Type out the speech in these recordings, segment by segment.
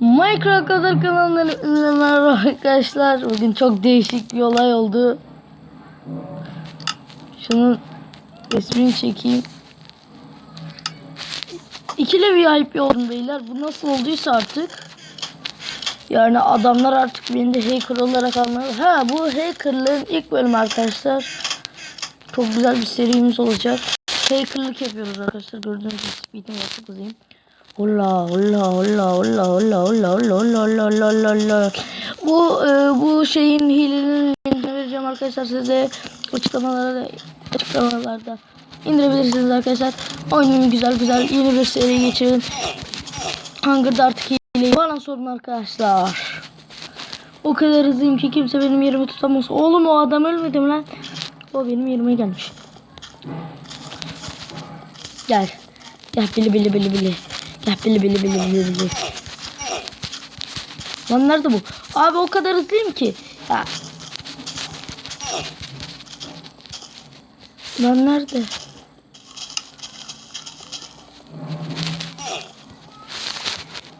Minecraft kadar hepinize merhaba arkadaşlar. Bugün çok değişik bir olay oldu. Şunun resmini çekeyim. İkili VIP oldum beyler. Bu nasıl olduysa artık. Yani adamlar artık beni de hacker olarak anlar. Ha bu hackerlığın ilk bölümü arkadaşlar. Çok güzel bir serimiz olacak. Hackerlık yapıyoruz arkadaşlar. Gördüğünüz gibi speed'im yapıp hızlıyım. Holla holla holla holla holla holla holla holla holla holla holla. Bu e, bu şeyin linkini vereceğim arkadaşlar size açıklamalarda açıklamalarda indirebilirsiniz arkadaşlar. Oyunun güzel güzel yeni bir seri geçirin. Hunger'da artık hileyi bana sorun arkadaşlar. O kadar hızlıyım ki kimse benim yerimi tutamaz. Oğlum o adam ölmedi mi lan? O benim yerime gelmiş. Gel. Gel bili bili bili bili. Gel bili bili bili bili bili. Lan nerede bu? Abi o kadar hızlıyım ki. Ya. Lan nerede?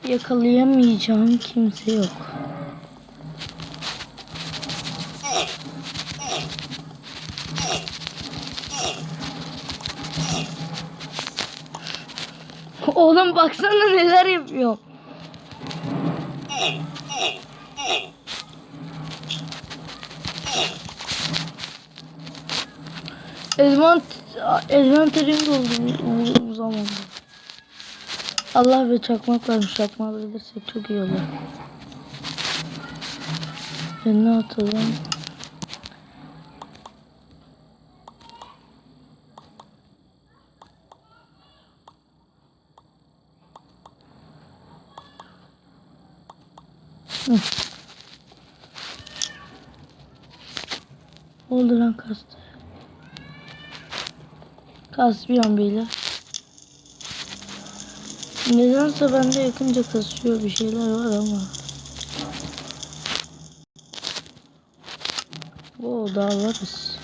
Yakalayamayacağım kimse yok. Oğlum baksana neler yapıyor. Ezman ezman terim doldu bu, zamanda. Allah ve çakmak varmış. Çakmağı bilirsek çok iyi olur. Ne atalım? Oldu lan kastı. Kas bir an beyler. Nedense bende yakınca kasıyor bir şeyler var ama. Oo daha varız.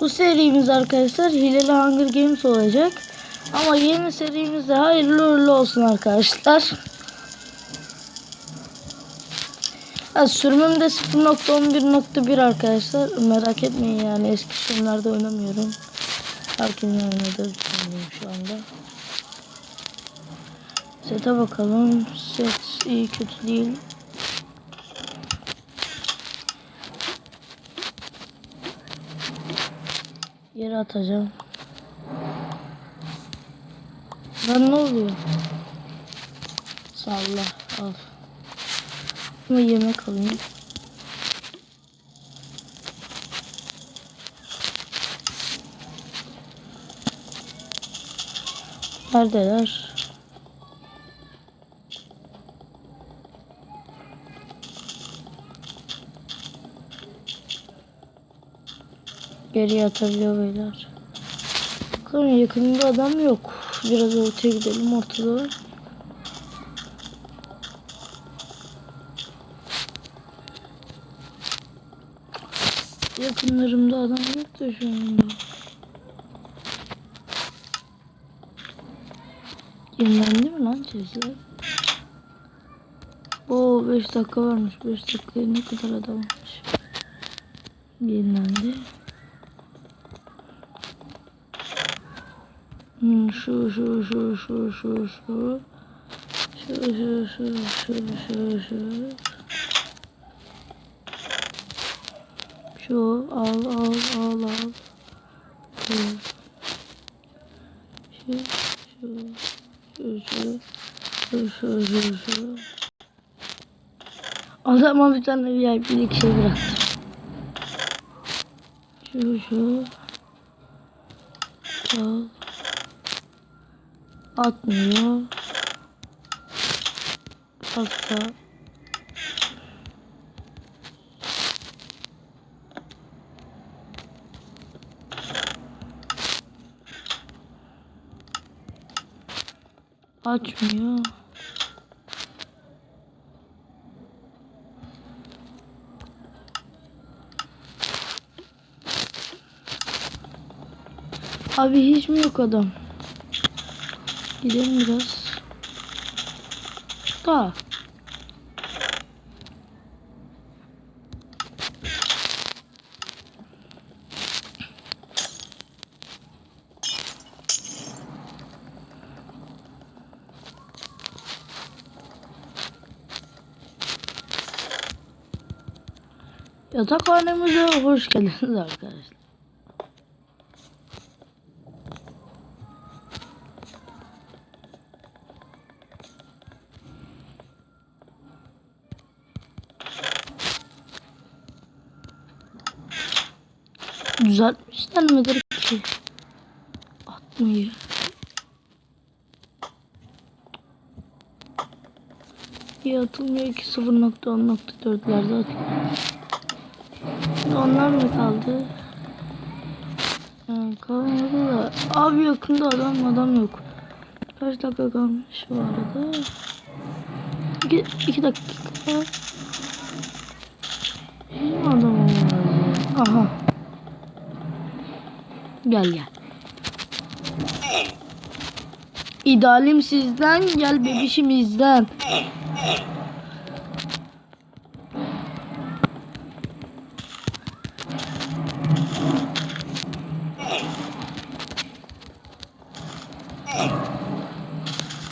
Bu serimiz arkadaşlar Hileli Hunger Games olacak. Ama yeni serimizde hayırlı uğurlu olsun arkadaşlar. Ha, sürümüm de 0.11.1 arkadaşlar. Merak etmeyin yani eski sürümlerde oynamıyorum. Herkesin oynadığı sürümdeyim şu anda. Sete bakalım. Set iyi kötü değil. Yere atacağım. Lan ne oluyor? Salla al. Ama yemek alayım. Neredeler? Geriye atabiliyor beyler. Bakalım yakınında adam yok. Biraz ortaya gidelim ortada. Yakınlarımda adam yok da şu anda. Yenilendi mi lan çizgiler? Oo 5 dakika varmış. 5 dakikaya ne kadar adam olmuş. Yenilendi. Hmm, şu şu şu şu şu şu. Şu şu şu şu şu şu. Şu al al al al. Şu. Şu şu şu şu. Şu şu şu Adama bir tane VIP'lik şey bıraktım. Şu şu. Al Atmıyor. Pasta. Açmıyor. Abi hiç mi yok adam? Gidelim biraz. Da. Yatakhanemize hoş geldiniz arkadaşlar. Düzeltmişler midir ki? Atmayı. İyi atılmıyor ki 0.10.4'lerde atıyor. Onlar mı kaldı? Ha, kalmadı da. Abi yakında adam adam yok. Kaç dakika kalmış bu arada? İki, iki dakika. Adam olmaz ya. Aha. Gel gel. İdealim sizden, gel bebişimizden.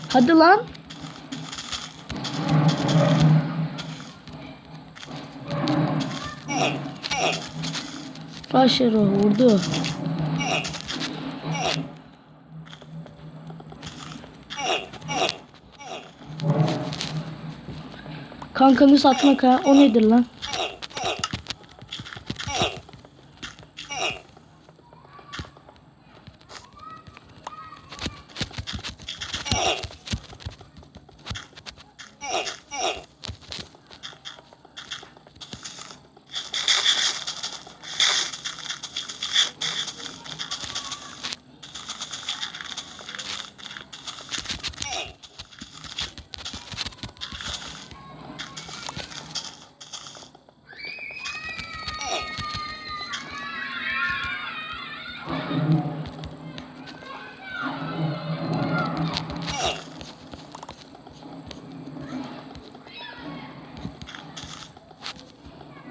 Hadi lan. Başarı vurdu. Kankanı satmak ha. O nedir lan?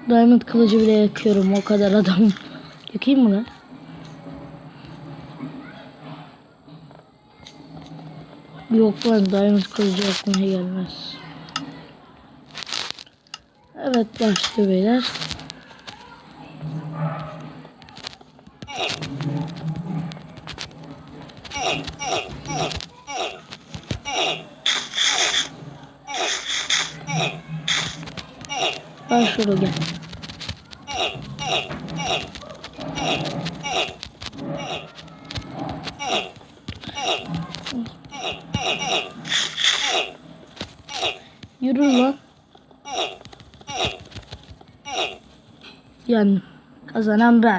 Diamond kılıcı bile yakıyorum. O kadar adam. Yakayım mı lan? Yok lan Diamond kılıcı yakmaya gelmez. Evet başlıyor beyler. Başlıyor gel. Yürü lan. Yendim. Kazanan ben.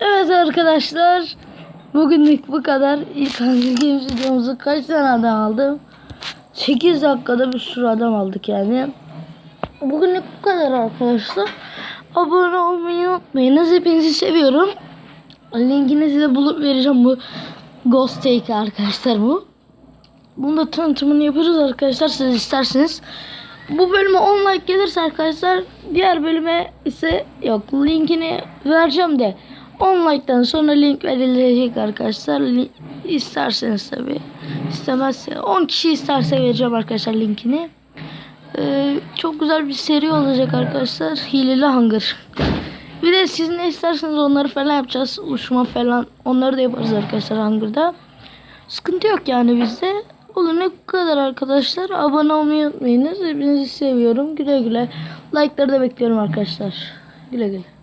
Evet arkadaşlar. Bugünlük bu kadar. İlk Games videomuzu kaç tane adam aldım? 8 dakikada bir sürü adam aldık yani. Bugünlük bu kadar arkadaşlar. Abone olmayı unutmayınız. Hepinizi seviyorum. Linkini size bulup vereceğim bu Ghost Take arkadaşlar bu. Bunu da tanıtımını yaparız arkadaşlar siz isterseniz. Bu bölüme 10 like gelirse arkadaşlar diğer bölüme ise yok linkini vereceğim de 10 like'tan sonra link verilecek arkadaşlar. Li- isterseniz tabi. istemezse 10 kişi isterse vereceğim arkadaşlar linkini. Ee, çok güzel bir seri olacak arkadaşlar. Hileli Hunger. Bir de siz ne isterseniz onları falan yapacağız. Uçma falan. Onları da yaparız arkadaşlar Hunger'da. Sıkıntı yok yani bizde. Olur ne kadar arkadaşlar. Abone olmayı unutmayınız. Hepinizi seviyorum. Güle güle. Like'ları da bekliyorum arkadaşlar. Güle güle.